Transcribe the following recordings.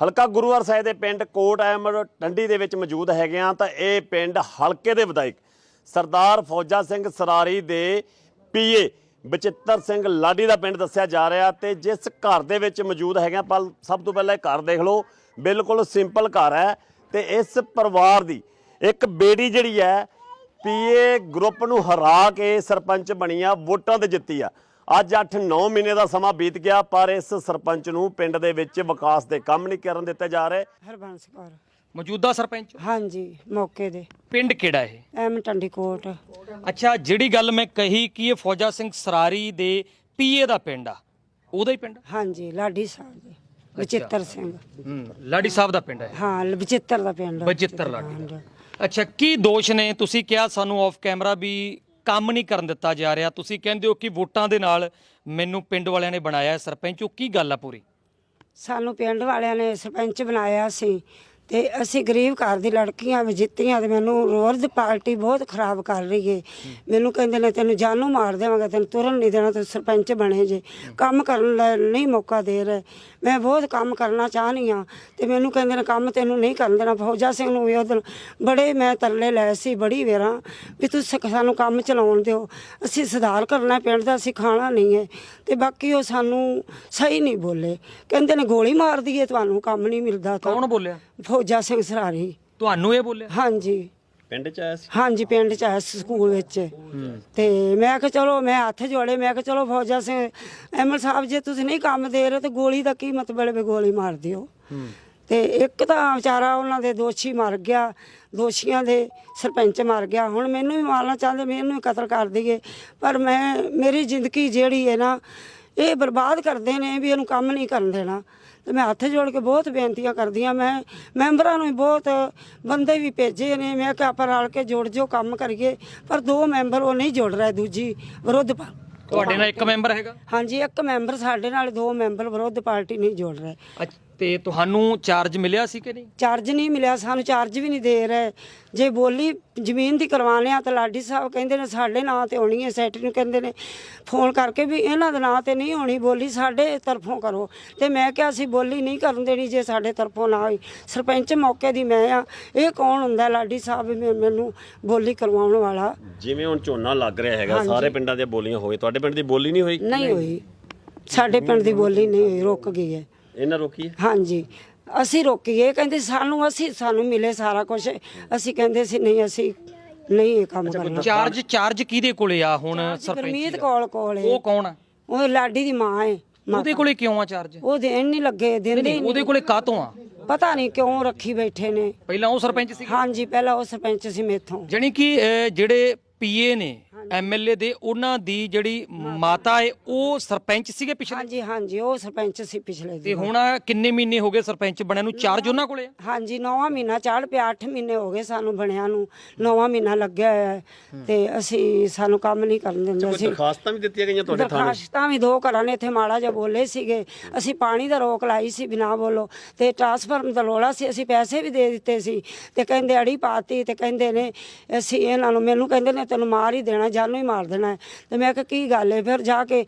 ਹਲਕਾ ਗੁਰੂਵਾਰ ਸਾਹਿਬ ਦੇ ਪਿੰਡ ਕੋਟ ਅਹਿਮਦ ਟੰਡੀ ਦੇ ਵਿੱਚ ਮੌਜੂਦ ਹੈਗੇ ਆ ਤਾਂ ਇਹ ਪਿੰਡ ਹਲਕੇ ਦੇ ਵਿਧਾਇਕ ਸਰਦਾਰ ਫੌਜਾ ਸਿੰਘ ਸਰਾਰੀ ਦੇ ਪੀਏ ਬਚਿੱਤਰ ਸਿੰਘ ਲਾਡੀ ਦਾ ਪਿੰਡ ਦੱਸਿਆ ਜਾ ਰਿਹਾ ਤੇ ਜਿਸ ਘਰ ਦੇ ਵਿੱਚ ਮੌਜੂਦ ਹੈਗੇ ਆ ਪਰ ਸਭ ਤੋਂ ਪਹਿਲਾਂ ਇਹ ਘਰ ਦੇਖ ਲਓ, ਬਿਲਕੁਲ ਸਿੰਪਲ ਘਰ ਹੈ ਤੇ ਇਸ ਪਰਿਵਾਰ ਦੀ ਇੱਕ ਬੇਟੀ ਜਿਹੜੀ ਹੈ, ਪੀਏ ਗਰੁੱਪ ਨੂੰ ਹਰਾ ਕੇ ਸਰਪੰਚ ਬਣੀ ਆ, ਵੋਟਾਂ ਤੇ ਜਿੱਤੀ ਆ। ਅੱਜ 8-9 ਮਹੀਨੇ ਦਾ ਸਮਾਂ ਬੀਤ ਗਿਆ ਪਰ ਇਸ ਸਰਪੰਚ ਨੂੰ ਪਿੰਡ ਦੇ ਵਿੱਚ ਵਿਕਾਸ ਦੇ ਕੰਮ ਨਹੀਂ ਕਰਨ ਦਿੱਤੇ ਜਾ ਰਹੇ। ਹਰਬੰਸ ਕੌਰ। ਮੌਜੂਦਾ ਸਰਪੰਚ? ਹਾਂਜੀ ਮੌਕੇ ਦੇ। ਪਿੰਡ ਕਿਹੜਾ ਇਹ? ਐਮ ਟੰਡੀਕੋਟ ਅੱਛਾ ਜਿਹੜੀ ਗੱਲ ਮੈਂ ਕਹੀ ਕਿ ਇਹ ਫੌਜਾ ਸਿੰਘ ਸਰਾਰੀ ਦੇ ਪੀਏ ਦਾ ਪਿੰਡ ਆ ਉਹਦਾ ਹੀ ਪਿੰਡ? ਹਾਂਜੀ ਲਾਡੀ ਸਾਹਿਬ ਦੇ ਬਚਿੱਤਰ ਸਿੰਘ। ਹੂੰ ਲਾਡੀ ਸਾਹਿਬ ਦਾ ਪਿੰਡ ਹੈ ਹਾਂ ਬਚਿੱਤਰ ਦਾ ਪਿੰਡ ਬਚਿੱਤਰ ਲਾਡੀ ਦਾ। ਅੱਛਾ ਕੀ ਦੋਸ਼ ਨੇ? ਤੁਸੀਂ ਕਿਹਾ ਸਾਨੂੰ ਆਫ ਕੈਮਰਾ ਵੀ ਕੰਮ ਨਹੀਂ ਕਰਨ ਦਿੱਤਾ ਜਾ ਰਿਹਾ। ਤੁਸੀਂ ਕਹਿੰਦੇ ਹੋ ਕਿ ਵੋਟਾਂ ਦੇ ਨਾਲ ਮੈਨੂੰ ਪਿੰਡ ਵਾਲਿਆਂ ਨੇ ਬਣਾਇਆ ਹੈ ਸਰਪੰਚ। ਉਹ ਕੀ ਗੱਲ ਆ ਪੂਰੀ? ਸਾਨੂੰ ਪਿੰਡ ਵਾਲਿਆਂ ਨੇ ਸਰਪੰਚ ਬਣਾਇਆ ਸੀ। ਤੇ ਅਸੀਂ ਗਰੀਬ ਘਰ ਦੀ ਲੜਕੀਆਂ ਵੀ ਜਿੱਤੀਆਂ ਤੇ ਮੈਨੂੰ ਰੋਜ਼ ਪਾਰਟੀ ਬਹੁਤ ਖਰਾਬ ਕਰ ਰਹੀ ਏ। ਮੈਨੂੰ ਕਹਿੰਦੇ ਨੇ ਤੈਨੂੰ ਜਾਨੋਂ ਮਾਰ ਦੇਵਾਂਗਾ ਤੈਨੂੰ ਤੁਰਨ ਨਹੀਂ ਦੇਣਾ ਤੂੰ ਸਰਪੰਚ ਬਣੇ ਜੇ। ਕੰਮ ਕਰਨ ਲਈ ਨਹੀਂ ਮੌਕਾ ਦੇ ਰਹੇ। ਮੈਂ ਬਹੁਤ ਕੰਮ ਕਰਨਾ ਚਾਹਨੀ ਆ ਤੇ ਮੈਨੂੰ ਕਹਿੰਦੇ ਨੇ ਕੰਮ ਤੈਨੂੰ ਨਹੀਂ ਕਰਨ ਦੇਣਾ। ਫੌਜਾ ਸਿੰਘ ਨੂੰ ਵੀ ਉਦੋਂ ਬੜੇ ਮੈਂ ਤਰਲੇ ਲਏ ਸੀ ਬੜੀ ਵੇਰਾਂ ਵੀ ਤੂੰ ਸਕ- ਸਾਨੂੰ ਕੰਮ ਚਲਾਉਣ ਦਿਓ। ਅਸੀਂ ਸੁਧਾਰ ਕਰਨਾ ਪਿੰਡ ਦਾ ਅਸੀਂ ਖਾਣਾ ਨਹੀਂ ਹੈ ਤੇ ਬਾਕੀ ਉਹ ਸਾਨੂੰ ਸਹੀ ਨਹੀਂ ਬੋਲੇ। ਕਹਿੰਦੇ ਨੇ ਗੋਲੀ ਮਾਰ ਦਈਏ ਤੁਹਾਨੂੰ ਕੰਮ ਨਹੀਂ ਮਿਲਦਾ ਤਾਂ। ਕੌਣ ਬੋਲਿਆ? ਫੌਜਾ ਸਿੰਘ ਸਰਾਰੀ ਤੁਹਾਨੂੰ ਇਹ ਬੋਲਿਆ? ਹਾਂਜੀ। ਪਿੰਡ 'ਚ ਆਇਆ ਸੀ? ਹਾਂਜੀ ਪਿੰਡ ਚ ਆਇਆ ਸੀ ਸਕੂਲ ਵਿੱਚ। ਤੇ ਮੈਂ ਕਿਹਾ ਚਲੋ ਮੈਂ ਹੱਥ ਜੋੜੇ ਮੈਂ ਕਿਹਾ ਚਲੋ ਫੌਜਾ ਸਿੰਘ ਐਮਐਲ ਸਾਹਿਬ ਜੇ ਤੁਸੀਂ ਨਹੀਂ ਕੰਮ ਦੇ ਰਹੇ ਤੇ ਗੋਲੀ ਦਾ ਕੀ ਮਤਲਬ ਹੈ ਗੋਲੀ ਮਾਰ ਦਿਓ? ਤੇ ਇੱਕ ਤਾਂ ਵਿਚਾਰਾ ਉਹਨਾਂ ਦੇ ਦੋਸ਼ੀ ਮਰ ਗਿਆ ਦੋਸ਼ੀਆਂ ਦੇ ਸਰਪੰਚ ਮਰ ਗਿਆ। ਹੁਣ ਮੈਨੂੰ ਵੀ ਮਾਰਨਾ ਚਾਹੁੰਦੇ ਮੈਨੂੰ ਵੀ ਕਤਲ ਕਰ ਦਈਏ। ਪਰ ਮੈਂ ਮੇਰੀ ਜ਼ਿੰਦਗੀ ਜਿਹੜੀ ਹੈ ਨਾ ਇਹ ਬਰਬਾਦ ਕਰਦੇ ਨੇ ਵੀ ਇਹਨੂੰ ਕੰਮ ਨਹੀਂ ਕਰਨ ਦੇਣਾ। ਤੇ ਮੈਂ ਹੱਥ ਜੋੜ ਕੇ ਬਹੁਤ ਬੇਨਤੀਆਂ ਕਰਦੀ ਆ ਮੈਂ ਮੈਂਬਰਾਂ ਨੂੰ ਵੀ ਬਹੁਤ ਬੰਦੇ ਵੀ ਭੇਜੇ ਨੇ। ਮੈਂ ਕਿਹਾ ਆਪਾਂ ਰਲ ਕੇ ਜੋੜ ਜੋ ਕੰਮ ਕਰੀਏ। ਪਰ ਦੋ ਮੈਂਬਰ ਉਹ ਨਹੀਂ ਜੁੜ ਰਹੇ ਦੂਜੀ ਵਿਰੋਧ ਪਾ ਤੁਹਾਡੇ ਨਾਲ ਇੱਕ ਮੈਂਬਰ ਹੈਗਾ? ਹਾਂਜੀ ਇੱਕ ਮੈਂਬਰ ਸਾਡੇ ਨਾਲ ਦੋ ਮੈਂਬਰ ਵਿਰੋਧ ਪਾਰਟੀ ਨਹੀਂ ਜੋੜ ਰਹੇ। ਅੱਛ- ਤੇ ਤੁਹਾਨੂੰ ਚਾਰਜ ਮਿਲਿਆ ਸੀ ਕਿ ਨਹੀਂ? ਚਾਰਜ ਨਹੀਂ ਮਿਲਿਆ ਸਾਨੂੰ ਚਾਰਜ ਵੀ ਨਹੀਂ ਦੇ ਰਹੇ। ਜੇ ਬੋਲੀ ਜ਼ਮੀਨ ਦੀ ਕਰਵਾਉਂਦੇ ਆ ਤਾਂ ਲਾਡੀ ਸਾਹਿਬ ਕਹਿੰਦੇ ਨੇ ਸਾਡੇ ਨਾਂ ਤੇ ਹੋਣੀ ਹੈ ਸੈਕਟਰੀ ਨੂੰ ਕਹਿੰਦੇ ਨੇ। ਫੋਨ ਕਰਕੇ ਵੀ ਇਹਨਾਂ ਦੇ ਨਾਂ ਤੇ ਨਹੀਂ ਹੋਣੀ ਬੋਲੀ ਸਾਡੇ ਤਰਫੋਂ ਕਰੋ। ਤੇ ਮੈਂ ਕਿਹਾ ਅਸੀਂ ਬੋਲੀ ਨਹੀਂ ਕਰਨ ਦੇਣੀ ਜੇ ਸਾਡੇ ਤਰਫੋਂ ਨਾ ਹੋਈ। ਸਰਪੰਚ ਮੌਕੇ ਦੀ ਮੈਂ ਆ ਇਹ ਕੌਣ ਹੁੰਦਾ ਲਾਡੀ ਸਾਹਿਬ ਵੀ ਮੈ- ਮੈਨੂੰ ਬੋਲੀ ਕਰਵਾਉਣ ਵਾਲਾ? ਜਿਵੇਂ ਹੁਣ ਝੋਨਾ ਲੱਗ ਰਿਹਾ ਹੈਗਾ ਸਾਰੇ ਪਿੰਡਾਂ ਦੀਆਂ ਬੋਲੀਆਂ ਹੋਏ ਤੁਹਾਡੇ ਪਿੰਡ ਦੀ ਬੋਲੀ ਨਹੀਂ ਹੋਈ? ਨਹੀਂ ਹੋਈ। ਸਾਡੇ ਪਿੰਡ ਦੀ ਬੋਲੀ ਨਹੀਂ ਹੋਈ ਰੁਕ ਗਈ ਹੈ। ਇਹਨਾਂ ਰੋਕੀ ਹੈ ਹਾਂਜੀ। ਅਸੀਂ ਰੋਕੀਏ ਕਹਿੰਦੇ ਸਾਨੂੰ ਅਸੀਂ ਸਾਨੂੰ ਮਿਲੇ ਸਾਰਾ ਕੁਝ ਅਸੀਂ ਕਹਿੰਦੇ ਸੀ ਨਹੀਂ ਅਸੀਂ ਨਹੀਂ ਇਹ ਕੰਮ ਕਰਨਾ। ਚਾਰਜ ਚਾਰਜ ਕਿਹਦੇ ਕੋਲੇ ਆ ਹੁਣ ਸਰਪੰਚ ਗੁਰਮੀਤ ਕੋਲ ਕੋਲ ਏ। ਉਹ ਕੌਣ ਆ? ਉਹ ਲਾਡੀ ਦੀ ਮਾਂ ਹੈ ਉਹਦੇ ਕੋਲੇ ਕਿਉਂ ਆ ਚਾਰਜ? ਉਹ ਦੇਣ ਨਹੀਂ ਲੱਗੇ ਦਿੰਦੇ ਹੀ ਉਹਦੇ ਕੋਲੇ ਕਾਤੋਂ ਆ? ਨਹੀਂ। ਪਤਾ ਨਹੀਂ ਕਿਉਂ ਰੱਖੀ ਬੈਠੇ ਨੇ। ਪਹਿਲਾਂ ਉਹ ਸਰਪੰਚ ਸੀ ਹਾਂਜੀ ਪਹਿਲਾਂ ਉਹ ਸਰਪੰਚ ਸੀ ਮੇਥੋਂ। ਜਾਣੀ ਕਿ ਅਹ, ਜਿਹੜੇ ਪੀਏ ਨੇ ਐਮਐਲਏ ਦੇ ਉਹਨਾਂ ਦੀ ਜਿਹੜੀ ਮਾਤਾ ਹੈ ਉਹ ਸਰਪੰਚ ਸੀਗੇ ਪਿਛਲੇ? ਹਾਂਜੀ ਹਾਂਜੀ ਉਹ ਸਰਪੰਚ ਸੀ ਪਿਛਲੇ ਤੇ ਦੀ ਹੁਣ ਕਿੰਨੇ ਮਹੀਨੇ ਹੋ ਗਏ ਸਰਪੰਚ ਬਣਿਆ ਨੂੰ? ਚਾਰਜ ਉਹਨਾਂ ਕੋਲੇ ਆ? ਹਾਂਜੀ ਨੌਵਾਂ ਮਹੀਨਾ ਚੜ ਪਿਆ 8 ਮਹੀਨੇ ਹੋ ਗਏ ਸਾਨੂੰ ਬਣਿਆ ਨੂੰ। ਨੌਵਾਂ ਮਹੀਨਾ ਲੱਗਿਆ ਹੋਇਆ ਹੈ ਤੇ ਅਸੀਂ ਸਾਨੂੰ ਕੰਮ ਨਹੀਂ ਕਰਨ ਦਿੰਦੇ ਅਸੀਂ। ਦਰਖਾਸਤਾਂ ਵੀ ਦਿੱਤੀਆਂ ਗਈਆਂ ਤੁਹਾਡੇ ਥਾਣੇ? ਦਰਖਾਸਤਾਂ ਵੀ ਦੋ ਘਰਾਂ ਨੇ ਇੱਥੇ ਮਾੜਾ ਜਿਹਾ ਬੋਲੇ ਸੀਗੇ। ਅਸੀਂ ਪਾਣੀ ਦਾ ਰੋਕ ਲਾਈ ਸੀ ਬਿਨਾ ਬੋਲੋ। ਤੇ ਟ੍ਰਾਂਸਫਾਰਮ ਦਾ ਲੋੜਾ ਸੀ ਅਸੀਂ ਪੈਸੇ ਵੀ ਦੇ ਦਿੱਤੇ ਸੀ। ਤੇ ਕਹਿੰਦੇ ਅੜੀ ਪਾਤੀ ਤੇ ਕਹਿੰਦੇ ਨੇ ਅਸੀਂ ਇਹਨਾਂ ਨੂੰ ਮੈਨੂੰ ਕਹਿੰਦੇ ਨੇ ਤੈਨੂੰ ਮਾਰ ਹੀ ਦੇਣਾ ਜਾਨੋਂ ਹੀ ਮਾਰ ਦੇਣਾ ਹੈ। ਤੇ ਮੈਂ ਕਿਹਾ, ਕੀ ਗੱਲ ਹੈ? ਫਿਰ ਜਾ ਕੇ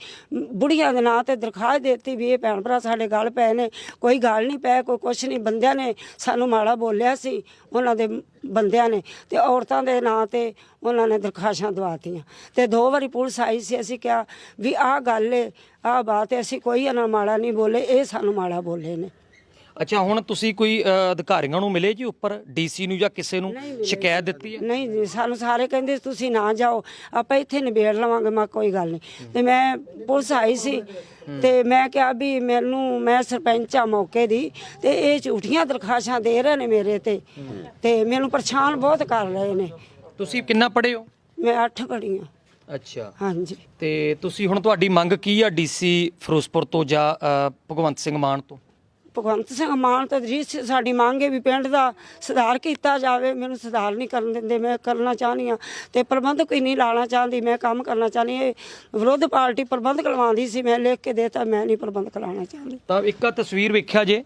ਬੁੜੀਆਂ ਦੇ ਨਾਂ ਤੇ ਦਰਖਾਸਤ ਦਿੱਤੀ ਵੀ ਇਹ ਭੈਣ ਭਰਾ ਸਾਡੇ ਗੱਲ ਪਏ ਨੇ, ਕੋਈ ਗੱਲ ਨਹੀਂ ਪਏ, ਕੋਈ ਕੁਛ ਨਹੀਂ। ਬੰਦਿਆਂ ਨੇ ਸਾਨੂੰ ਮਾੜਾ ਬੋਲਿਆ ਸੀ, ਉਹਨਾਂ ਦੇ ਬੰਦਿਆਂ ਨੇ ਤੇ ਔਰਤਾਂ ਦੇ ਨਾਂ ਤੇ ਉਹਨਾਂ ਨੇ ਦਰਖਾਸ਼ਾਂ ਦਵਾਤੀਆਂ। ਤੇ ਦੋ ਵਾਰੀ ਪੁਲਿਸ ਆਈ ਸੀ, ਅਸੀਂ ਕਿਹਾ ਵੀ ਆਹ ਗੱਲ ਏ ਆਹ ਬਾਤ ਹੈ, ਅਸੀਂ ਕੋਈ ਇਹਨਾਂ ਮਾੜਾ ਨਹੀਂ ਬੋਲੇ, ਇਹ ਸਾਨੂੰ ਮਾੜਾ ਬੋਲੇ ਨੇ। ਅੱਛਾ ਹੁਣ ਤੁਸੀਂ ਕੋਈ ਅਧਿਕਾਰੀਆਂ ਨੂੰ ਮਿਲੇ ਜੀ ਉੱਪਰ? ਡੀਸੀ ਨੂੰ ਜਾਂ ਕਿਸੇ ਨੂੰ ਸ਼ਿਕਾਇਤ ਦਿੱਤੀ ਹੈ? ਨਹੀਂ ਜੀ, ਸਾਨੂੰ ਸਾਰੇ ਕਹਿੰਦੇ ਤੁਸੀਂ ਨਾ ਜਾਓ ਆਪਾਂ ਇੱਥੇ ਨਿਬੇੜ ਲਵਾਂਗੇ ਮੈਂ ਕੋਈ ਗੱਲ ਨਹੀਂ। ਤੇ ਮੈਂ ਪੁਲਿਸ ਆਈ ਸੀ ਤੇ ਮੈਂ ਕਿਹਾ ਵੀ ਮੈਨੂੰ ਮੈਂ ਸਰਪੰਚ ਆ ਮੌਕੇ ਦੀ ਤੇ ਇਹ ਝੂਠੀਆਂ ਦਰਖਾਸ਼ਾਂ ਦੇ ਰਹੇ ਨੇ ਮੇਰੇ ਤੇ। ਤੇ ਮੈਨੂੰ ਪਰੇਸ਼ਾਨ ਬਹੁਤ ਕਰ ਰਹੇ ਨੇ। ਤੁਸੀਂ ਕਿੰਨਾ ਪੜ੍ਹੇ ਹੋ? ਮੈਂ ਅੱਠ ਪੜ੍ਹੀ ਹਾਂ। ਅੱਛਾ। ਹਾਂਜੀ। ਤੇ ਤੁਸੀਂ ਹੁਣ ਤੁਹਾਡੀ ਮੰਗ ਕੀ ਆ ਡੀਸੀ ਫਿਰੋਜ਼ਪੁਰ ਤੋਂ ਜਾਂ ਅਹ, ਭਗਵੰਤ ਸਿੰਘ ਮਾਨ ਤੋਂ? ਭਗਵੰਤ ਸਿੰਘ ਮਾਨ ਤਾਂ ਜੀ ਸਾਡੀ ਮੰਗ ਹੈ ਵੀ ਪਿੰਡ ਦਾ ਸੁਧਾਰ ਕੀਤਾ ਜਾਵੇ। ਮੈਨੂੰ ਸੁਧਾਰ ਨਹੀਂ ਕਰਨ ਦਿੰਦੇ ਮੈਂ ਕਰਨਾ ਚਾਹਨੀ ਆ ਤੇ ਪ੍ਰਬੰਧਕ ਹੀ ਨਹੀਂ ਲਾਣਾ ਚਾਹੁੰਦੀ ਮੈਂ ਕੰਮ ਕਰਨਾ ਚਾਹਨੀ ਇਹ ਵਿਰੋਧ ਪਾਰਟੀ ਪ੍ਰਬੰਧ ਕਰਵਾਉਂਦੀ ਸੀ ਮੈਂ ਲਿਖ ਕੇ ਦੇਤਾ ਮੈਂ ਨਹੀਂ ਪ੍ਰਬੰਧ ਲਾਣਾ ਚਾਹੁੰਦੀ। ਤਾਂ ਇੱਕ ਆ ਤਸਵੀਰ ਵੇਖਿਆ ਜੇ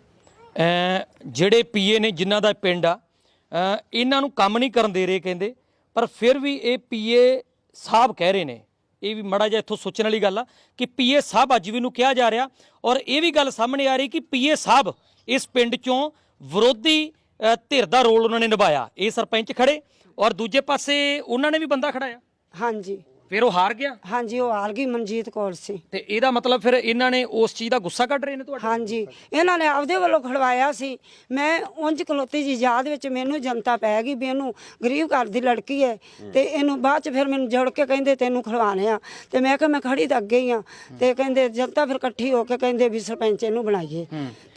ਅਹ, ਜਿਹੜੇ ਪੀਏ ਨੇ ਜਿਨ੍ਹਾਂ ਦਾ ਪਿੰਡ ਆ ਇਹਨਾਂ ਨੂੰ ਕੰਮ ਨਹੀਂ ਕਰਨ ਦੇ ਰਹੇ ਕਹਿੰਦੇ ਪਰ ਫਿਰ ਵੀ ਇਹ ਪੀਏ ਸਾਹਿਬ ਕਹਿ ਰਹੇ ਨੇ। ਇਹ ਵੀ ਮੜਾ ਜਿਹਾ ਇੱਥੋਂ ਸੋਚਣ ਵਾਲੀ ਗੱਲ ਆ ਕਿ ਪੀਏ ਸਾਹਿਬ ਅੱਜ ਵੀ ਨੂੰ ਕਿਹਾ ਜਾ ਰਿਹਾ ਔਰ ਇਹ ਵੀ ਗੱਲ ਸਾਹਮਣੇ ਆ ਰਹੀ ਕਿ ਪੀਏ ਸਾਹਿਬ ਇਸ ਪਿੰਡ ਚੋਂ ਵਿਰੋਧੀ ਧਿਰ ਦਾ ਰੋਲ ਉਹਨਾਂ ਨੇ ਨਿਭਾਇਆ। ਇਹ ਸਰਪੰਚ ਖੜੇ ਔਰ ਦੂਜੇ ਪਾਸੇ ਉਹਨਾਂ ਨੇ ਵੀ ਬੰਦਾ ਖੜਾਇਆ। ਹਾਂਜੀ। ਫਿਰ ਉਹ ਹਾਰ ਗਿਆ? ਹਾਂਜੀ ਉਹ ਹਾਰ ਗਈ ਮਨਜੀਤ ਕੌਰ ਸੀ। ਤੇ ਇਹਦਾ ਮਤਲਬ ਫਿਰ ਇਹਨਾਂ ਨੇ ਉਸ ਚੀਜ਼ ਦਾ ਗੁੱਸਾ ਕੱਢ ਰਹੇ ਨੇ ਤੁਹਾਡੇ? ਹਾਂਜੀ ਇਹਨਾਂ ਨੇ ਆਪਦੇ ਵੱਲੋਂ ਖੜਵਾਇਆ ਸੀ। ਮੈਂ ਉਂਝ ਖਲੋਤੀ ਜੀ ਯਾਦ ਵਿੱਚ ਮੈਨੂੰ ਜਨਤਾ ਪੈ ਗਈ ਵੀ ਇਹਨੂੰ ਗਰੀਬ ਘਰ ਦੀ ਲੜਕੀ ਹੈ ਤੇ ਇਹਨੂੰ ਬਾਅਦ ਚ ਫਿਰ ਮੈਨੂੰ ਜੋੜ ਕੇ ਕਹਿੰਦੇ ਤੈਨੂੰ ਖੜਵਾਣੇ ਆ। ਤੇ ਮੈਂ ਕਿਹਾ ਮੈਂ ਖੜੀ ਤਾਂ ਅੱਗੇ ਹੀ ਆ ਤੇ ਕਹਿੰਦੇ ਜਨਤਾ ਫਿਰ ਇਕੱਠੀ ਹੋ ਕੇ ਕਹਿੰਦੇ ਵੀ ਸਰਪੰਚ ਇਹਨੂੰ ਬਣਾਈਏ।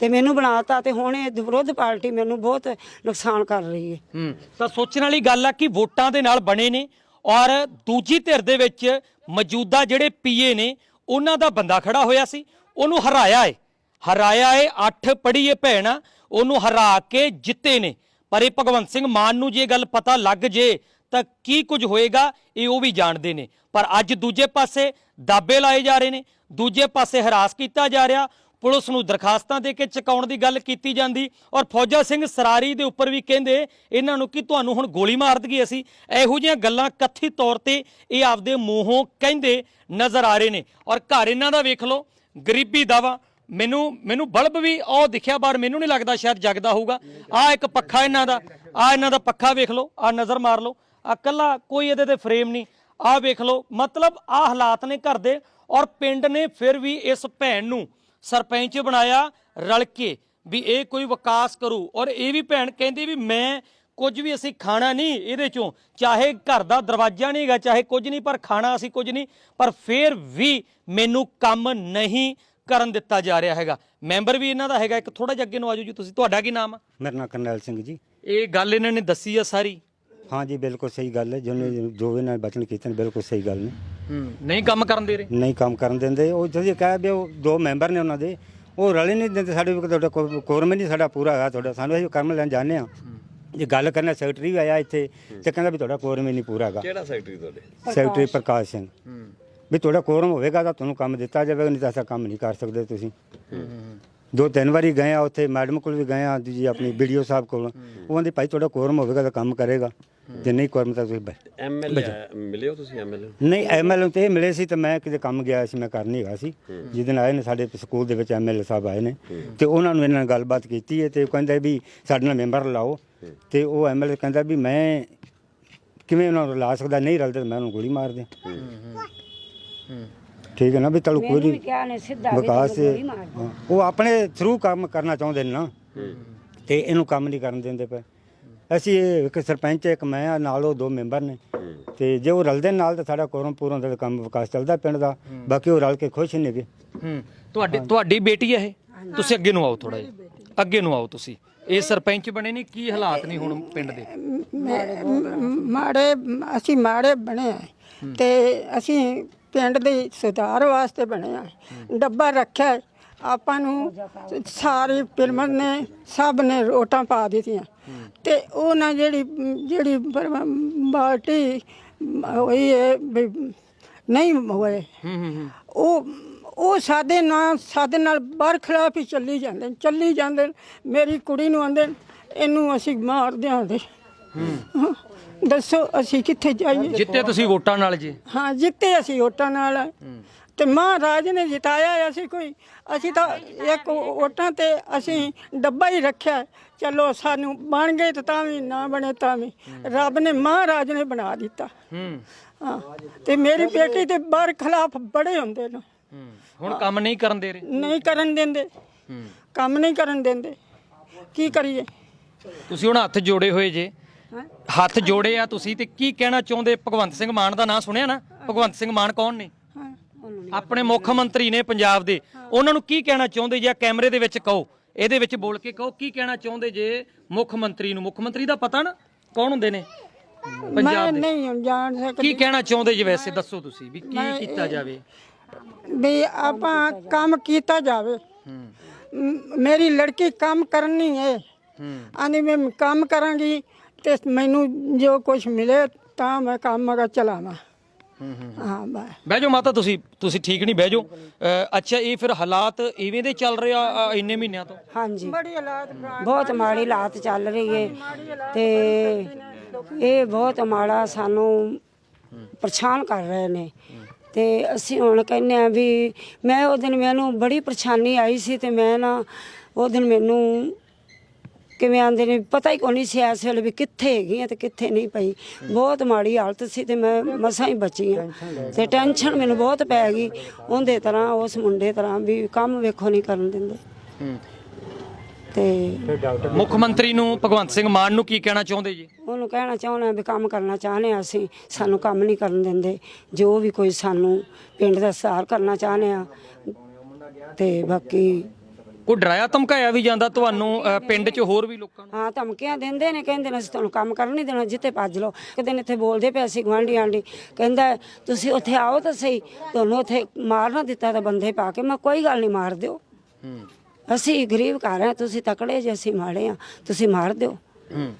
ਤੇ ਮੈਨੂੰ ਬਣਾਤਾ ਤੇ ਹੁਣ ਇਹ ਵਿਰੋਧ ਪਾਰਟੀ ਮੈਨੂੰ ਬਹੁਤ ਨੁਕਸਾਨ ਕਰ ਰਹੀ ਹੈ ਹੂੰ ਤਾਂ ਸੋਚਣ ਵਾਲੀ ਗੱਲ ਆ ਕਿ ਵੋਟਾਂ ਦੇ ਨਾਲ ਬਣੇ ਨੇ। ਔਰ ਦੂਜੀ ਧਿਰ ਦੇ ਵਿੱਚ ਮੌਜੂਦਾ ਜਿਹੜੇ ਪੀਏ ਨੇ, ਉਹਨਾਂ ਦਾ ਬੰਦਾ ਖੜਾ ਹੋਇਆ ਸੀ, ਉਹਨੂੰ ਹਰਾਇਆ ਏ। ਹਰਾਇਆ ਏ, ਅੱਠ ਪੜੀ ਏ ਭੈਣ, ਉਹਨੂੰ ਹਰਾ ਕੇ ਜਿੱਤੇ ਨੇ। ਪਰ ਇਹ ਭਗਵੰਤ ਸਿੰਘ ਮਾਨ ਨੂੰ ਜੇ ਗੱਲ ਪਤਾ ਲੱਗ ਜੇ, ਤਾਂ ਕੀ ਕੁਝ ਹੋਏਗਾ, ਇਹ ਉਹ ਵੀ ਜਾਣਦੇ ਨੇ। ਪਰ ਅੱਜ ਦੂਜੇ ਪਾਸੇ ਦਾਬੇ ਲਾਏ ਜਾ ਰਹੇ ਨੇ, ਦੂਜੇ ਪਾਸੇ ਹਰਾਸ ਕੀਤਾ ਜਾ ਰਿਹਾ ਪੁਲਿਸ ਨੂੰ ਦਰਖਾਸਤਾਂ ਦੇ ਕੇ ਚੁਕਾਉਣ ਦੀ ਗੱਲ ਕੀਤੀ ਜਾਂਦੀ ਔਰ ਫੌਜਾ ਸਿੰਘ ਸਰਾਰੀ ਦੇ ਉੱਪਰ ਵੀ ਕਹਿੰਦੇ, ਇਹਨਾਂ ਨੂੰ ਕਿ ਤੁਹਾਨੂੰ ਹੁਣ ਗੋਲੀ ਮਾਰ ਦਈਏ ਅਸੀਂ? ਇਹੋ ਜਿਹੀਆਂ ਗੱਲਾਂ ਕਥਿਤ ਤੌਰ ਤੇ ਇਹ ਆਪਦੇ ਮੂੰਹੋਂ ਕਹਿੰਦੇ ਨਜ਼ਰ ਆ ਰਹੇ ਨੇ। ਔਰ ਘਰ ਇਹਨਾਂ ਦਾ ਵੇਖ ਲਓ, ਗਰੀਬੀ ਦਾਵਾ। ਮੈਨੂੰ ਮੈਨੂੰ ਬਲਬ ਵੀ ਉਹ ਦਿਖਿਆ ਬਾਹਰ, ਮੈਨੂੰ ਨਹੀਂ ਲੱਗਦਾ ਸ਼ਾਇਦ ਜਗਦਾ ਹੋਊਗਾ। ਆ ਇੱਕ ਪੱਖਾ ਇਹਨਾਂ ਦਾ ਆ ਇਹਨਾਂ ਦਾ ਪੱਖਾ ਵੇਖ ਲਓ ਆ ਨਜ਼ਰ ਮਾਰ ਲਓ। ਆ ਕੱਲਾ ਕੋਈ ਇਹਦੇ ਤੇ ਫਰੇਮ ਨਹੀਂ। ਆ ਵੇਖ ਲਓ, ਮਤਲਬ ਆ ਹਾਲਾਤ ਨੇ ਘਰ ਦੇ ਔਰ ਪਿੰਡ ਨੇ ਫਿਰ ਵੀ ਇਸ ਭੈਣ ਨੂੰ ਸਰਪੰਚ ਬਣਾਇਆ ਰਲ ਕੇ ਵੀ ਇਹ ਕੋਈ ਵਿਕਾਸ ਕਰੂ। ਔਰ ਇਹ ਵੀ ਭੈਣ ਕਹਿੰਦੀ ਵੀ ਮੈਂ ਕੁਝ ਵੀ ਅਸੀਂ ਖਾਣਾ ਨਹੀਂ ਇਹਦੇ ਚੋਂ। ਚਾਹੇ ਘਰ ਦਾ ਦਰਵਾਜ਼ਾ ਨਹੀਂ ਹੈਗਾ ਚਾਹੇ ਕੁਝ ਨਹੀਂ ਪਰ ਖਾਣਾ ਅਸੀਂ ਕੁਝ ਨਹੀਂ। ਪਰ ਫਿਰ ਵੀ ਮੈਨੂੰ ਕੰਮ ਨਹੀਂ ਕਰਨ ਦਿੱਤਾ ਜਾ ਰਿਹਾ ਹੈਗਾ। ਮੈਂਬਰ ਵੀ ਇਹਨਾਂ ਦਾ ਹੈਗਾ। ਇੱਕ ਥੋੜਾ ਜਿਹਾ ਅੱਗੇ ਨੂੰ ਆਜੋ ਜੀ ਤੁਸੀਂ। ਤੁਹਾਡਾ ਕੀ ਨਾਮ ਆ? ਮੇਰਾ ਨਾਮ ਕਰਨੈਲ ਸਿੰਘ ਜੀ। ਇਹ ਗੱਲ ਇਹਨਾਂ ਨੇ ਦੱਸੀ ਆ ਸਾਰੀ। ਹਾਂ ਜੀ ਬਿਲਕੁਲ ਸਹੀ ਗੱਲ ਹੈ। ਜਿਹਨੇ ਜੋ ਇਹਨਾਂ ਨੇ ਬਚਨ ਕੀਤੇ ਨੇ ਬਿਲਕੁਲ ਸਹੀ ਗੱਲ ਨੇ। ਨਹੀਂ ਕੰਮ ਕਰਨ ਦੇ ਰਹੇ? ਨਹੀਂ ਕੰਮ ਕਰਨ ਦਿੰਦੇ। ਉਹ ਜਦੋਂ ਕਹਿ ਵੀ ਉਹ ਦੋ ਮੈਂਬਰ ਨੇ ਉਹਨਾਂ ਦੇ ਉਹ ਰਲੇ ਨਹੀਂ ਦਿੰਦੇ। ਸਾਡੇ ਵੀ ਤੁਹਾਡਾ ਕੋਰਮ ਨਹੀਂ ਸਾਡਾ ਪੂਰਾ ਹੈਗਾ ਤੁਹਾਡਾ। ਸਾਨੂੰ ਅਸੀਂ ਕੰਮ ਲੈਣ ਜਾਂਦੇ ਆ ਜੇ ਗੱਲ ਕਰਨਾ ਸੈਕਟਰੀ ਵੀ ਆਇਆ ਇੱਥੇ ਤੇ ਕਹਿੰਦਾ ਵੀ ਤੁਹਾਡਾ ਕੋਰਮ ਹੀ ਨਹੀਂ ਪੂਰਾ ਹੈਗਾ। ਕਿਹੜਾ ਸੈਕਟਰੀ ਤੁਹਾਡੇ? ਸੈਕਟਰੀ ਪ੍ਰਕਾਸ਼ ਸਿੰਘ। ਵੀ ਤੁਹਾਡਾ ਕੋਰਮ ਹੋਵੇਗਾ ਤਾਂ ਤੁਹਾਨੂੰ ਕੰਮ ਦਿੱਤਾ ਜਾਵੇਗਾ ਨਹੀਂ ਤਾਂ ਐਸਾ ਕੰਮ ਨਹੀਂ ਕਰ ਸਕਦੇ ਤੁਸੀਂ। ਦੋ ਤਿੰਨ ਵਾਰੀ ਗਏ ਆ ਉੱਥੇ ਮੈਡਮ ਕੋਲ ਵੀ ਗਏ ਆ ਜੀ ਆਪਣੀ ਵੀਡੀਓ ਸਾਹਿਬ ਕੋਲ। ਉਹ ਕਹਿੰਦੇ ਭਾਈ ਤੁਹਾਡਾ ਕੋਰਮ ਹੋਵੇਗਾ ਤਾਂ ਕੰਮ ਕਰੇਗਾ। ਜੇ ਨਹੀਂ ਕੋਰਮ ਤਾਂ ਤੁਸੀਂ ਬੈ- ਐਮਐਲਏ ਮਿਲਿਓ ਤੁਸੀਂ ਐਮਐਲਏ ਨਹੀਂ ਐਮਐਲਏ ਤੇ ਇਹ ਮਿਲੇ ਸੀ ਤੇ ਮੈਂ ਕਿਤੇ ਕੰਮ ਗਿਆ ਸੀ ਮੈਂ ਕਰ ਨਹੀਂ ਹੈਗਾ ਸੀ। ਜਿੱਦਣ ਆਏ ਨੇ ਸਾਡੇ ਸਕੂਲ ਦੇ ਵਿੱਚ ਐਮਐਲਏ ਸਾਹਿਬ ਆਏ ਨੇ। ਤੇ ਉਹਨਾਂ ਨੂੰ ਇਹਨਾਂ ਨਾਲ ਗੱਲਬਾਤ ਕੀਤੀ ਹੈ ਤੇ ਉਹ ਕਹਿੰਦੇ ਵੀ ਸਾਡੇ ਨਾਲ ਮੈਂਬਰ ਲਾਓ। ਤੇ ਉਹ ਐਮਐਲਏ ਕਹਿੰਦਾ ਵੀ ਮੈਂ ਕਿਵੇਂ ਉਹਨਾਂ ਨੂੰ ਲਾ ਸਕਦਾ ਨਹੀਂ ਰਲਦੇ ਤਾਂ ਮੈਂ ਉਹਨੂੰ ਗੋਲੀ ਮਾਰ ਦਿਆਂ। ਠੀਕ ਹੈ ਨਾ ਵੀ ਤਲੂ ਕੋਈ ਮੈਨੂੰ ਵੀ ਨਹੀਂ ਕਿਹਾ ਨੇ ਸਿੱਧਾ ਵੀ ਵਿਕਾਸ ਤੈਨੂੰ ਗੋਲੀ ਮਾਰ ਹਾਂ, ਉਹ ਆਪਣੇ ਥਰੂ ਕੰਮ ਕਰਨਾ ਚਾਹੁੰਦੇ ਨੇ ਨਾ। ਤੇ ਇਹਨੂੰ ਕੰਮ ਨਹੀਂ ਕਰਨ ਦਿੰਦੇ ਪਏ। ਅਸੀਂ ਇਹ ਇੱਕ ਸਰਪੰਚ ਇੱਕ ਮੈਂ ਆ ਨਾਲ ਉਹ ਦੋ ਮੈਂਬਰ ਨੇ। ਤੇ ਜੇ ਉਹ ਰਲਦੇ ਨਾਲ ਤਾਂ ਸਾਡਾ ਕੋਰਮ ਪੂਰਾ ਹੁੰਦਾ ਤਾਂ ਕੰਮ ਵਿਕਾਸ ਚੱਲਦਾ ਪਿੰਡ ਦਾ। ਬਾਕੀ ਉਹ ਰਲ ਕੇ ਖੁਸ਼ ਨਹੀਂ ਹੈਗੇ ਹੂੰ। ਤੁਹਾਡੀ ਤੁਹਾਡੀ ਬੇਟੀ ਹੈ ਇਹ? ਤੁਸੀਂ ਅੱਗੇ ਨੂੰ ਆਓ ਥੋੜਾ ਜਿਹਾ। ਅੱਗੇ ਨੂੰ ਆਓ ਤੁਸੀਂ। ਇਹ ਸਰਪੰਚ ਬਣੇ ਨੇ ਕੀ ਹਾਲਾਤ ਨੇ ਹੁਣ ਪਿੰਡ ਦੇ? ਮੈਂ- ਮ- ਮਾੜੇ ਅਸੀਂ ਮਾੜੇ ਬਣੇ ਆ। ਤੇ ਅਸੀਂ ਪਿੰਡ ਦੇ ਸੁਧਾਰ ਵਾਸਤੇ ਬਣੇ ਆ ਡੱਬਾ ਰੱਖਿਆ। ਆਪਾਂ ਨੂੰ ਸਾਰੀ ਫਿਲਮਾਂ ਨੇ ਸਭ ਨੇ ਰੋਟਾਂ ਪਾ ਦਿੱਤੀਆਂ। ਤੇ ਉਹ ਨਾ ਜਿਹੜੀ ਜਿਹੜੀ ਪਾਰਟੀ ਹੋਈ ਹੈ ਨਹੀਂ ਹੋਏ। ਉਹ ਉਹ ਸਾਡੇ ਨਾਲ ਸਾਡੇ ਨਾਲ ਬਰਖਲਾਫ ਹੀ ਚੱਲੀ ਜਾਂਦੇ ਚੱਲੀ ਜਾਂਦੇ। ਮੇਰੀ ਕੁੜੀ ਨੂੰ ਆਂਦੇ ਇਹਨੂੰ ਅਸੀਂ ਮਾਰ ਦਿਆਂਗੇ। ਦੱਸੋ ਅਸੀਂ ਕਿੱਥੇ ਜਾਈਏ? ਜਿੱਤੇ ਤੁਸੀਂ ਵੋਟਾਂ ਨਾਲ ਜੀ। ਹਾਂ ਜਿੱਤੇ ਅਸੀਂ ਵੋਟਾਂ ਨਾਲ। ਤੇ ਮਹਾਰਾਜ ਨੇ ਜਿਤਾਇਆ ਅਸੀਂ ਕੋਈ। ਅਸੀਂ ਤਾਂ ਇੱਕ ਵੋਟਾਂ ਤੇ ਅਸੀਂ ਡੱਬਾ ਹੀ ਰੱਖਿਆ। ਚਲੋ ਸਾਨੂੰ ਬਣ ਗਏ ਤਾਂ ਤਾਂ ਵੀ ਨਾ ਬਣੇ ਤਾਂ ਵੀ। ਰੱਬ ਨੇ ਮਹਾਰਾਜ ਨੇ ਬਣਾ ਦਿੱਤਾ। ਹੂੰ। ਤੇ ਮੇਰੀ ਬੇਟੀ ਤੇ ਬਰ ਖਿਲਾਫ ਬੜੇ ਹੁੰਦੇ ਨੇ। ਹੁਣ ਕੰਮ ਨਹੀਂ ਕਰਨ ਦੇ ਰਹੇ? ਨਹੀਂ ਕਰਨ ਦਿੰਦੇ। ਕੰਮ ਨਹੀਂ ਕਰਨ ਦਿੰਦੇ। ਕੀ ਕਰੀਏ? ਤੁਸੀਂ ਹੁਣ ਹੱਥ ਜੋੜੇ ਹੋਏ ਜੇ। ਹੱਥ ਜੋੜੇ ਆ ਤੁਸੀਂ ਤੇ ਕੀ ਕਹਿਣਾ ਚਾਹੁੰਦੇ? ਭਗਵੰਤ ਸਿੰਘ ਮਾਨ ਦਾ ਨਾਂ ਸੁਣਿਆ ਨਾ? ਭਗਵੰਤ ਸਿੰਘ ਮਾਨ ਕੌਣ ਨੇ? ਹਾਂ ਆਪਣੇ ਮੁੱਖ ਮੰਤਰੀ ਨੇ ਪੰਜਾਬ ਦੇ। ਉਹਨਾਂ ਨੂੰ ਕੀ ਕਹਿਣਾ ਚਾਹੁੰਦੇ ਜੇ ਕੈਮਰੇ ਦੇ ਵਿੱਚ ਕਹੋ? ਇਹਦੇ ਵਿੱਚ ਬੋਲ ਕੇ ਕਹੋ ਕੀ ਕਹਿਣਾ ਚਾਹੁੰਦੇ ਜੇ ਮੁੱਖ ਮੰਤਰੀ ਨੂੰ? ਮੁੱਖ ਮੰਤਰੀ ਦਾ ਪਤਾ ਨਾ ਕੌਣ ਹੁੰਦੇ ਨੇ? ਮੈਂ ਪੰਜਾਬ ਦੇ। ਨਹੀਂ ਹੁਣ ਜਾਣ ਸਕਦੀ। ਕੀ ਕਹਿਣਾ ਚਾਹੁੰਦੇ ਜੇ ਵੈਸੇ? ਦੱਸੋ ਤੁਸੀਂ ਵੀ ਕੀ ਕੀਤਾ ਜਾਵੇ? ਵੀ ਆਪਾਂ ਕੰਮ ਕੀਤਾ ਜਾਵੇ। ਮ- ਮੇਰੀ ਲੜਕੀ ਕੰਮ ਕਰਨੀ ਹੈ। ਆਂਦੀ ਮੈਂ ਕੰਮ ਕਰਾਂਗੀ। ਤੇ ਮੈਨੂੰ ਜੋ ਕੁਝ ਮਿਲੇ ਤਾਂ ਮੈਂ ਕੰਮ ਅਗਾ ਚਲਾਵਾਂ। ਹਾਂ ਬਸ। ਬਹਿ ਜਾਓ ਮਾਤਾ ਤੁਸੀਂ ਤੁਸੀਂ ਠੀਕ ਨਹੀਂ ਬਹਿ ਜਾਓ। ਅ, ਅੱਛਾ ਇਹ ਫਿਰ ਹਾਲਾਤ ਇਵੇਂ ਦੇ ਚੱਲ ਰਹੇ ਆ ਇੰਨੇ ਮਹੀਨਿਆਂ ਤੋਂ? ਹਾਂਜੀ। ਬੜੀ ਹਾਲਾਤ ਖਰਾਬ ਬਹੁਤ ਮਾੜੀ ਹਾਲਾਤ ਚੱਲ ਰਹੀ ਏ। ਤੇ ਇਹ ਬਹੁਤ ਮਾੜਾ ਸਾਨੂੰ ਪਰੇਸ਼ਾਨ ਕਰ ਰਹੇ ਨੇ। ਤੇ ਅਸੀਂ ਹੁਣ ਕਹਿੰਨੇ ਆ ਵੀ ਮੈਂ ਉਹ ਦਿਨ ਮੈਨੂੰ ਬੜੀ ਪਰੇਸ਼ਾਨੀ ਆਈ ਸੀ ਤੇ ਮੈਂ ਨਾ ਉਹ ਦਿਨ ਮੈਨੂੰ ਕਿਵੇਂ ਆਂਦੇ ਨੇ ਪਤਾ ਹੀ ਕੋਈ ਨਹੀਂ ਸੀ ਇਸ ਵੇਲੇ ਵੀ ਕਿੱਥੇ ਹੈਗੀ ਆ ਤੇ ਕਿੱਥੇ ਨਹੀਂ ਪਈ। ਬਹੁਤ ਮਾੜੀ ਹਾਲਤ ਸੀ ਤੇ ਮੈਂ ਮਸਾਂ ਹੀ ਬਚੀ ਆ। ਤੇ ਟੈਨਸ਼ਨ ਮੈਨੂੰ ਬਹੁਤ ਪੈ ਗਈ। ਉਹਦੇ ਤਰ੍ਹਾਂ ਉਸ ਮੁੰਡੇ ਤਰ੍ਹਾਂ ਵੀ ਕੰਮ ਵੇਖੋ ਨਹੀਂ ਕਰਨ ਦਿੰਦੇ। ਤੇ ਮੁੱਖ ਮੰਤਰੀ ਨੂੰ ਭਗਵੰਤ ਸਿੰਘ ਮਾਨ ਨੂੰ ਕੀ ਕਹਿਣਾ ਚਾਹੁੰਦੇ ਜੀ? ਉਹਨੂੰ ਕਹਿਣਾ ਚਾਹੁੰਦੇ ਵੀ ਕੰਮ ਕਰਨਾ ਚਾਹੁੰਦੇ ਹਾਂ ਅਸੀਂ ਸਾਨੂੰ ਕੰਮ ਨਹੀਂ ਕਰਨ ਦਿੰਦੇ। ਜੋ ਵੀ ਕੋਈ ਸਾਨੂੰ ਪਿੰਡ ਦਾ ਸੁਧਾਰ ਕਰਨਾ ਚਾਹੁੰਦੇ ਆ ਤੇ ਬਾਕੀ ਕੋਈ ਡਰਾਇਆ ਧਮਕਾਇਆ ਵੀ ਜਾਂਦਾ ਤੁਹਾਨੂੰ ਅ, ਪਿੰਡ 'ਚ ਹੋਰ ਵੀ ਲੋਕਾਂ ਨੂੰ? ਹਾਂ ਧਮਕੀਆਂ ਦਿੰਦੇ ਨੇ ਕਹਿੰਦੇ ਨੇ ਅਸੀਂ ਤੁਹਾਨੂੰ ਕੰਮ ਕਰਨ ਨਹੀਂ ਦੇਣਾ ਜਿੱਥੇ ਭੱਜ ਲਓ। ਇੱਕ ਦਿਨ ਇੱਥੇ ਬੋਲਦੇ ਪਏ ਸੀ ਗੁਆਂਢੀ ਆਂਢੀ ਕਹਿੰਦਾ ਤੁਸੀਂ ਉੱਥੇ ਆਓ ਤਾਂ ਸਹੀ ਤੁਹਾਨੂੰ ਉੱਥੇ ਮਾਰ ਨਾ ਦਿੱਤਾ ਤਾਂ ਬੰਦੇ ਪਾ ਕੇ ਮੈਂ ਕੋਈ ਗੱਲ ਨਹੀਂ ਮਾਰ ਦਿਓ। ਅਸੀਂ ਗਰੀਬ ਘਰ ਆ ਤੁਸੀਂ ਤਕੜੇ ਜੇ ਅਸੀਂ ਮਾੜੇ ਆ ਤੁਸੀਂ ਮਾਰ ਦਿਓ। ਹੂੰ।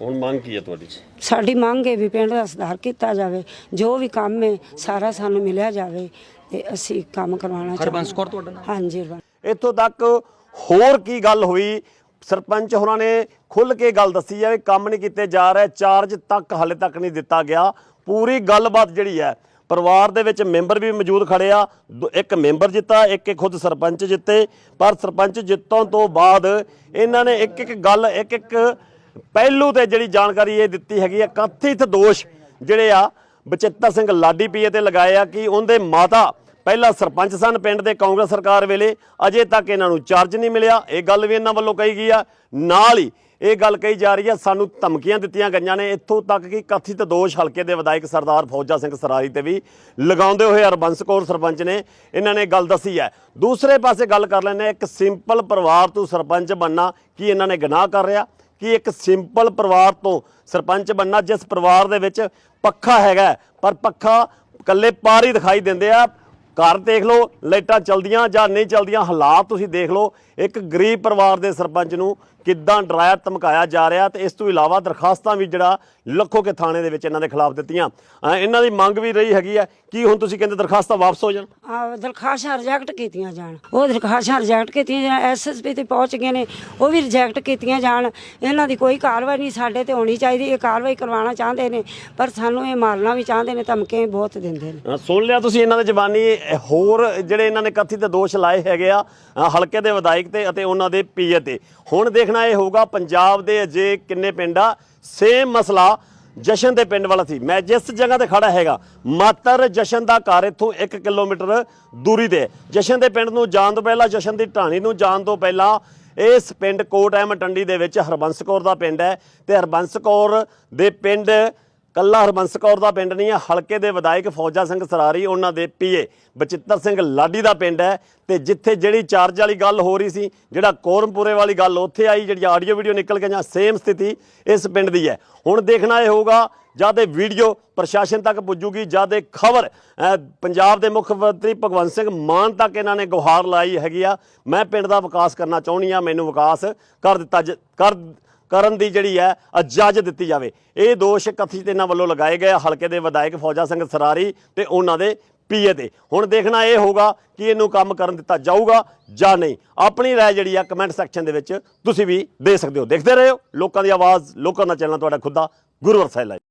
ਹੁਣ ਮੰਗ ਕੀ ਹੈ ਤੁਹਾਡੀ? ਸਾਡੀ ਮੰਗ ਹੈ ਵੀ ਪਿੰਡ ਦਾ ਸੁਧਾਰ ਕੀਤਾ ਜਾਵੇ ਜੋ ਵੀ ਕੰਮ ਹੈ ਸਾਰਾ ਸਾਨੂੰ ਮਿਲਿਆ ਜਾਵੇ ਤੇ ਅਸੀਂ ਕੰਮ ਕਰਵਾਉਣਾ ਹਰਬੰਸ ਕੌਰ ਤੁਹਾਡਾ ਨਾਮ? ਹਾਂਜੀ ਹਰਬੰਸ। ਇੱਥੋਂ ਤੱਕ ਹੋਰ ਕੀ ਗੱਲ ਹੋਈ? ਸਰਪੰਚ ਹੋਰਾਂ ਨੇ ਖੁੱਲ ਕੇ ਗੱਲ ਦੱਸੀ ਹੈ ਵੀ ਕੰਮ ਨਹੀਂ ਕੀਤੇ ਜਾ ਰਹੇ, ਚਾਰਜ ਤੱਕ ਹਾਲੇ ਤੱਕ ਨਹੀਂ ਦਿੱਤਾ ਗਿਆ। ਪੂਰੀ ਗੱਲਬਾਤ ਜਿਹੜੀ ਹੈ, ਪਰਿਵਾਰ ਦੇ ਵਿੱਚ ਮੈਂਬਰ ਵੀ ਮੌਜੂਦ ਖੜੇ ਆ। ਦੋ- ਇੱਕ ਮੈਂਬਰ ਜਿੱਤਾ, ਇੱਕ ਇੱਕ ਖੁਦ ਸਰਪੰਚ ਜਿੱਤੇ। ਪਰ ਸਰਪੰਚ ਜਿੱਤਣ ਤੋਂ ਬਾਅਦ ਇਹਨਾਂ ਨੇ ਇੱਕ ਇੱਕ ਗੱਲ, ਇੱਕ ਇੱਕ ਪਹਿਲੂ ਤੇ ਜਿਹੜੀ ਜਾਣਕਾਰੀ ਇਹ ਦਿੱਤੀ ਹੈਗੀ ਆ, ਕਥਿਤ ਦੋਸ਼ ਜਿਹੜੇ ਆ, ਬਚਿੱਤਰ ਸਿੰਘ ਲਾਡੀ ਪੀਏ ਤੇ ਲਗਾਏ ਆ ਕਿ ਉਹਦੇ ਮਾਤਾ ਪਹਿਲਾਂ ਸਰਪੰਚ ਸਨ ਪਿੰਡ ਦੇ ਕਾਂਗਰਸ ਸਰਕਾਰ ਵੇਲੇ, ਅਜੇ ਤੱਕ ਇਹਨਾਂ ਨੂੰ ਚਾਰਜ ਨਹੀਂ ਮਿਲਿਆ। ਇਹ ਗੱਲ ਵੀ ਇਹਨਾਂ ਵੱਲੋਂ ਕਹੀ ਗਈ ਆ। ਨਾਲ ਹੀ ਇਹ ਗੱਲ ਕਹੀ ਜਾ ਰਹੀ ਹੈ ਸਾਨੂੰ ਧਮਕੀਆਂ ਦਿੱਤੀਆਂ ਗਈਆਂ ਨੇ। ਇੱਥੋਂ ਤੱਕ ਕਿ ਕਥਿਤ ਦੋਸ਼ ਹਲਕੇ ਦੇ ਵਿਧਾਇਕ ਸਰਦਾਰ ਫੌਜਾ ਸਿੰਘ ਸਰਾਰੀ ਤੇ ਵੀ ਲਗਾਉਂਦੇ ਹੋਏ ਹਰਬੰਸ ਕੌਰ ਸਰਪੰਚ ਨੇ ਇਹਨਾਂ ਨੇ ਗੱਲ ਦੱਸੀ ਹੈ। ਦੂਸਰੇ ਪਾਸੇ ਗੱਲ ਕਰ ਲੈਂਦੇ ਇੱਕ ਸਿੰਪਲ ਪਰਿਵਾਰ ਤੋਂ ਸਰਪੰਚ ਬਣਨਾ ਕੀ ਇਹਨਾਂ ਨੇ ਗੁਨਾਹ ਕਰ ਰਿਹਾ? ਕਿ ਇੱਕ ਸਿੰਪਲ ਪਰਿਵਾਰ ਤੋਂ ਸਰਪੰਚ ਬਣਨਾ, ਜਿਸ ਪਰਿਵਾਰ ਦੇ ਵਿੱਚ ਪੱਖਾ ਹੈਗਾ ਪਰ ਪੱਖਾ ਇਕੱਲੇ ਪਾਰ ਹੀ ਦਿਖਾਈ ਦਿੰਦੇ ਆ। ਘਰ ਦੇਖ ਲਓ ਲਾਈਟਾਂ ਚਲਦੀਆਂ ਜਾਂ ਨਹੀਂ ਚਲਦੀਆਂ ਹਾਲਾਤ ਤੁਸੀਂ ਦੇਖ ਲਓ। ਇੱਕ ਗਰੀਬ ਪਰਿਵਾਰ ਦੇ ਸਰਪੰਚ ਨੂੰ ਕਿੱਦਾਂ ਡਰਾਇਆ ਧਮਕਾਇਆ ਜਾ ਰਿਹਾ ਤੇ ਇਸ ਤੋਂ ਇਲਾਵਾ ਦਰਖਾਸਤਾਂ ਵੀ ਜਿਹੜਾ ਲੱਖੋ ਕੇ ਥਾਣੇ ਦੇ ਵਿੱਚ ਇਹਨਾਂ ਦੇ ਖਿਲਾਫ ਦਿੱਤੀਆਂ। ਇਹਨਾਂ ਦੀ ਮੰਗ ਵੀ ਰਹੀ ਹੈਗੀ ਹੈ। ਕੀ ਹੁਣ ਤੁਸੀਂ ਕਹਿੰਦੇ ਦਰਖਾਸਤਾਂ ਵਾਪਸ ਹੋ ਜਾਣ? ਆ ਦਰਖਾਸ਼ਾਂ ਰਿਜੈਕਟ ਕੀਤੀਆਂ ਜਾਣ। ਉਹ ਦਰਖਾਸ਼ਾਂ ਰਿਜੈਕਟ ਕੀਤੀਆਂ ਜਾਣ ਐਸਐਸਪੀ ਤੇ ਪਹੁੰਚ ਗਏ ਨੇ ਉਹ ਵੀ ਰਿਜੈਕਟ ਕੀਤੀਆਂ ਜਾਣ। ਇਹਨਾਂ ਦੀ ਕੋਈ ਕਾਰਵਾਈ ਨਹੀਂ ਸਾਡੇ ਤੇ ਹੋਣੀ ਚਾਹੀਦੀ ਇਹ ਕਾਰਵਾਈ ਕਰਵਾਉਣਾ ਚਾਹੁੰਦੇ ਨੇ ਪਰ ਸਾਨੂੰ ਇਹ ਮਾਰਨਾ ਵੀ ਚਾਹੁੰਦੇ ਨੇ ਧਮਕੀਆਂ ਵੀ ਬਹੁਤ ਦਿੰਦੇ ਨੇ। ਸੁਣ ਲਿਆ ਤੁਸੀਂ ਇਹਨਾਂ ਦੇ ਜ਼ਬਾਨੀ ਹੋਰ ਜਿਹੜੇ ਇਹਨਾਂ ਨੇ ਕਥਿਤ ਦੋਸ਼ ਲਾਏ ਹੈਗੇ ਆ ਹਲਕੇ ਦੇ ਵਿਧਾਇਕ ਤੇ ਅਤੇ ਉਹਨਾਂ ਦੇ ਪੀਏ ਤੇ। ਹੁਣ ਦੇਖਣਾ ਇਹ ਹੋਊਗਾ ਪੰਜਾਬ ਦੇ ਅਜੇ ਕਿੰਨੇ ਪਿੰਡ ਆ। ਸੇਮ ਮਸਲਾ ਜਸ਼ਨ ਦੇ ਪਿੰਡ ਵਾਲਾ ਸੀ। ਮੈਂ ਜਿਸ ਜਗ੍ਹਾ ਤੇ ਖੜਾ ਹੈਗਾ, ਮਾਤਰ ਜਸ਼ਨ ਦਾ ਘਰ ਇੱਥੋਂ 1 ਕਿਲੋਮੀਟਰ ਦੂਰੀ ਤੇ। ਜਸ਼ਨ ਦੇ ਪਿੰਡ ਨੂੰ ਜਾਣ ਤੋਂ ਪਹਿਲਾਂ, ਜਸ਼ਨ ਦੀ ਢਾਣੀ ਨੂੰ ਜਾਣ ਤੋਂ ਪਹਿਲਾਂ ਇਸ ਪਿੰਡ ਕੋਟ ਅਹਿਮਦ ਟੰਡੀ ਦੇ ਵਿੱਚ ਹਰਬੰਸ ਕੌਰ ਦਾ ਪਿੰਡ ਹੈ। ਤੇ ਹਰਬੰਸ ਕੌਰ ਦੇ ਪਿੰਡ ਕੱਲਾ ਹਰਬੰਸ ਕੌਰ ਦਾ ਪਿੰਡ ਨਹੀਂ ਹੈ ਹਲਕੇ ਦੇ ਵਿਧਾਇਕ ਫੌਜਾ ਸਿੰਘ ਸਰਾਰੀ, ਉਹਨਾਂ ਦੇ ਪੀਏ ਬਚਿੱਤਰ ਸਿੰਘ ਲਾਡੀ ਦਾ ਪਿੰਡ ਹੈ ਤੇ ਜਿੱਥੇ ਜਿਹੜੀ ਚਾਰਜ ਵਾਲੀ ਗੱਲ ਹੋ ਰਹੀ ਸੀ, ਜਿਹੜਾ ਕੋਰਮਪੁਰੇ ਵਾਲੀ ਗੱਲ ਉੱਥੇ ਆਈ, ਜਿਹੜੀ ਆਡੀਓ ਵੀਡੀਓ ਨਿਕਲ ਗਈਆਂ ਸੇਮ ਸਥਿਤੀ ਇਸ ਪਿੰਡ ਦੀ ਹੈ। ਹੁਣ ਦੇਖਣਾ ਇਹ ਹੋਊਗਾ, ਜਦ ਇਹ ਵੀਡੀਓ ਪ੍ਰਸ਼ਾਸਨ ਤੱਕ ਪੁੱਜੂਗੀ, ਜਦ ਇਹ ਖਬਰ ਪੰਜਾਬ ਦੇ ਮੁੱਖ ਮੰਤਰੀ ਭਗਵੰਤ ਸਿੰਘ ਮਾਨ ਤੱਕ ਇਹਨਾਂ ਨੇ ਗੁਹਾਰ ਲਾਈ ਹੈਗੀ ਆ, ਮੈਂ ਪਿੰਡ ਦਾ ਵਿਕਾਸ ਕਰਨਾ ਚਾਹੁੰਦੀ ਆ ਮੈਨੂੰ ਵਿਕਾਸ ਕਰ ਦਿੱਤਾ ਜ- ਕਰ ਕਰਨ ਦੀ ਜਿਹੜੀ ਹੈ, ਇਜਾਜ਼ਤ ਦਿੱਤੀ ਜਾਵੇ। ਇਹ ਦੋਸ਼ ਕਥਿਤ ਇਹਨਾਂ ਵੱਲੋਂ ਲਗਾਏ ਗਏ ਹਲਕੇ ਦੇ ਵਿਧਾਇਕ ਫੌਜਾ ਸਿੰਘ ਸਰਾਰੀ ਤੇ ਉਹਨਾਂ ਦੇ ਪੀਏ ਤੇ। ਹੁਣ ਦੇਖਣਾ ਇਹ ਹੋਊਗਾ ਕਿ ਇਹਨੂੰ ਕੰਮ ਕਰਨ ਦਿੱਤਾ ਜਾਊਗਾ ਜਾਂ ਨਹੀਂ। ਆਪਣੀ ਰਾਏ ਜਿਹੜੀ ਆ ਕਮੈਂਟ ਸੈਕਸ਼ਨ ਦੇ ਵਿੱਚ ਤੁਸੀਂ ਵੀ ਦੇ ਸਕਦੇ ਹੋ। ਦੇਖਦੇ ਰਹੋ। ਲੋਕਾਂ ਦੀ ਆਵਾਜ਼, ਲੋਕਾਂ ਦਾ ਚੈਨਲ ਤੁਹਾਡਾ ਖੁਦ। ਦਾ ਗੁਰਵਰ ਸੈਲਾ